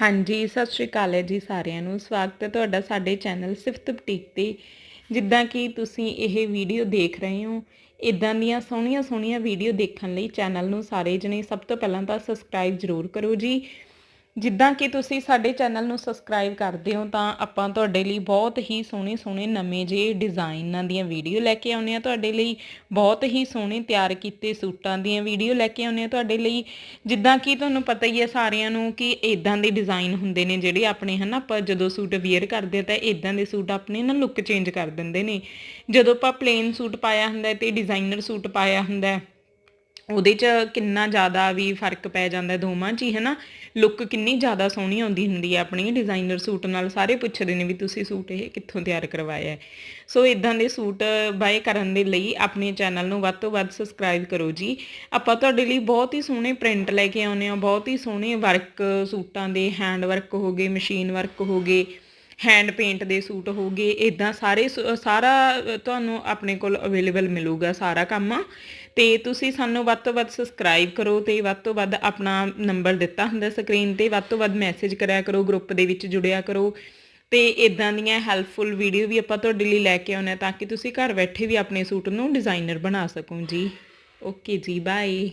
ਹਾਂਜੀ, ਸਤਿ ਸ਼੍ਰੀ ਅਕਾਲ ਹੈ ਜੀ ਸਾਰਿਆਂ ਨੂੰ। ਸਵਾਗਤ ਹੈ ਤੁਹਾਡਾ ਸਾਡੇ ਚੈਨਲ ਸਿਫਤ ਬੁਟੀਕ ਤੇ। ਜਿੱਦਾਂ ਕਿ ਤੁਸੀਂ ਇਹ ਵੀਡੀਓ ਦੇਖ ਰਹੇ ਹੋ ਇਦਾਂ ਦੀਆਂ ਸੋਹਣੀਆਂ ਸੋਹਣੀਆਂ ਵੀਡੀਓ ਦੇਖਣ ਲਈ ਚੈਨਲ ਨੂੰ ਸਾਰੇ ਜਣੇ ਸਭ ਤੋਂ ਪਹਿਲਾਂ ਤਾਂ ਸਬਸਕ੍ਰਾਈਬ ਜ਼ਰੂਰ ਕਰੋ ਜੀ। ਜਿੱਦਾਂ ਕਿ ਤੁਸੀਂ ਸਾਡੇ ਚੈਨਲ ਨੂੰ ਸਬਸਕ੍ਰਾਈਬ ਕਰਦੇ ਹੋ ਤਾਂ ਆਪਾਂ ਤੁਹਾਡੇ ਲਈ ਬਹੁਤ ਹੀ ਸੋਹਣੇ ਸੋਹਣੇ ਨਵੇਂ ਜਿਹੇ ਡਿਜ਼ਾਈਨਾਂ ਦੀਆਂ ਵੀਡੀਓ ਲੈ ਕੇ ਆਉਂਦੇ ਆ ਤੁਹਾਡੇ ਲਈ ਬਹੁਤ ਹੀ ਸੋਹਣੇ ਤਿਆਰ ਕੀਤੇ ਸੂਟਾਂ ਦੀਆਂ ਵੀਡੀਓ ਲੈ ਕੇ ਆਉਂਦੇ ਆ ਤੁਹਾਡੇ ਲਈ ਜਿੱਦਾਂ ਕਿ ਤੁਹਾਨੂੰ ਪਤਾ ਹੀ ਹੈ ਸਾਰਿਆਂ ਨੂੰ ਕਿ ਇਦਾਂ ਦੇ ਡਿਜ਼ਾਈਨ ਹੁੰਦੇ ਨੇ ਜਿਹੜੇ ਆਪਣੇ ਹਨਾ, ਆਪਾਂ ਜਦੋਂ ਸੂਟ ਵੇਅਰ ਕਰਦੇ ਤਾਂ ਇਦਾਂ ਦੇ ਸੂਟ ਆਪਣੇ ਨਾ ਲੁੱਕ ਚੇਂਜ ਕਰ ਦਿੰਦੇ ਨੇ। ਜਦੋਂ ਆਪਾਂ ਪਲੇਨ ਸੂਟ ਪਾਇਆ ਹੁੰਦਾ ਹੈ ਤੇ ਡਿਜ਼ਾਈਨਰ ਸੂਟ ਪਾਇਆ ਹੁੰਦਾ ਉਹਦੇ 'ਚ ਕਿੰਨਾ ਜ਼ਿਆਦਾ ਵੀ ਫ਼ਰਕ ਪੈ ਜਾਂਦਾ ਦੋਵਾਂ 'ਚ ਹੀ ਹੈ ਨਾ ਲੁੱਕ ਕਿੰਨੀ ਜ਼ਿਆਦਾ ਸੋਹਣੀ ਆਉਂਦੀ ਹੁੰਦੀ ਹੈ ਆਪਣੀ ਡਿਜ਼ਾਈਨਰ ਸੂਟ ਨਾਲ। ਸਾਰੇ ਪੁੱਛਦੇ ਨੇ ਵੀ ਤੁਸੀਂ ਸੂਟ ਇਹ ਕਿੱਥੋਂ ਤਿਆਰ ਕਰਵਾਇਆ ਹੈ। ਸੋ ਇਦਾਂ ਦੇ ਸੂਟ ਬਾਏ ਕਰਨ ਦੇ ਲਈ ਆਪਣੇ ਚੈਨਲ ਨੂੰ ਵੱਧ ਤੋਂ ਵੱਧ ਸਬਸਕ੍ਰਾਈਬ ਕਰੋ ਜੀ। ਆਪਾਂ ਤੁਹਾਡੇ ਲਈ ਬਹੁਤ ਹੀ ਸੋਹਣੇ ਪ੍ਰਿੰਟ ਲੈ ਕੇ ਆਉਂਦੇ ਹਾਂ, ਬਹੁਤ ਹੀ ਸੋਹਣੇ ਵਰਕ ਸੂਟਾਂ ਦੇ ਹੈਂਡ ਵਰਕ ਹੋ ਗਏ ਮਸ਼ੀਨ ਵਰਕ ਹੋ ਗਏ। ਹੈਂਡ ਪੇਂਟ ਦੇ ਸੂਟ ਹੋ ਗਏ ਇਦਾਂ ਸਾਰੇ ਸੂ- ਸਾਰਾ ਤੁਹਾਨੂੰ ਆਪਣੇ ਕੋਲ ਅਵੇਲੇਬਲ ਮਿਲੂਗਾ ਸਾਰਾ ਕੰਮ। ਤੇ ਤੁਸੀਂ ਸਾਨੂੰ ਵੱਧ ਤੋਂ ਵੱਧ ਸਬਸਕ੍ਰਾਈਬ ਕਰੋ ਤੇ ਵੱਧ ਤੋਂ ਵੱਧ ਆਪਣਾ ਨੰਬਰ ਦਿੱਤਾ ਹੁੰਦਾ ਸਕਰੀਨ ਤੇ, ਵੱਧ ਤੋਂ ਵੱਧ ਮੈਸੇਜ ਕਰਿਆ ਕਰੋ ਗਰੁੱਪ ਦੇ ਵਿੱਚ ਜੁੜਿਆ ਕਰੋ। ਤੇ ਇਦਾਂ ਦੀਆਂ ਹੈਲਪਫੁਲ ਵੀਡੀਓ ਵੀ ਆਪਾਂ ਤੁਹਾਡੇ ਲਈ ਲੈ ਕੇ ਆਉਣਾ ਤਾਂ ਕਿ ਤੁਸੀਂ ਘਰ ਬੈਠੇ ਵੀ ਆਪਣੇ ਸੂਟ ਨੂੰ ਡਿਜ਼ਾਈਨਰ ਬਣਾ ਸਕੋ ਜੀ। ਓਕੇ ਜੀ ਬਾਏ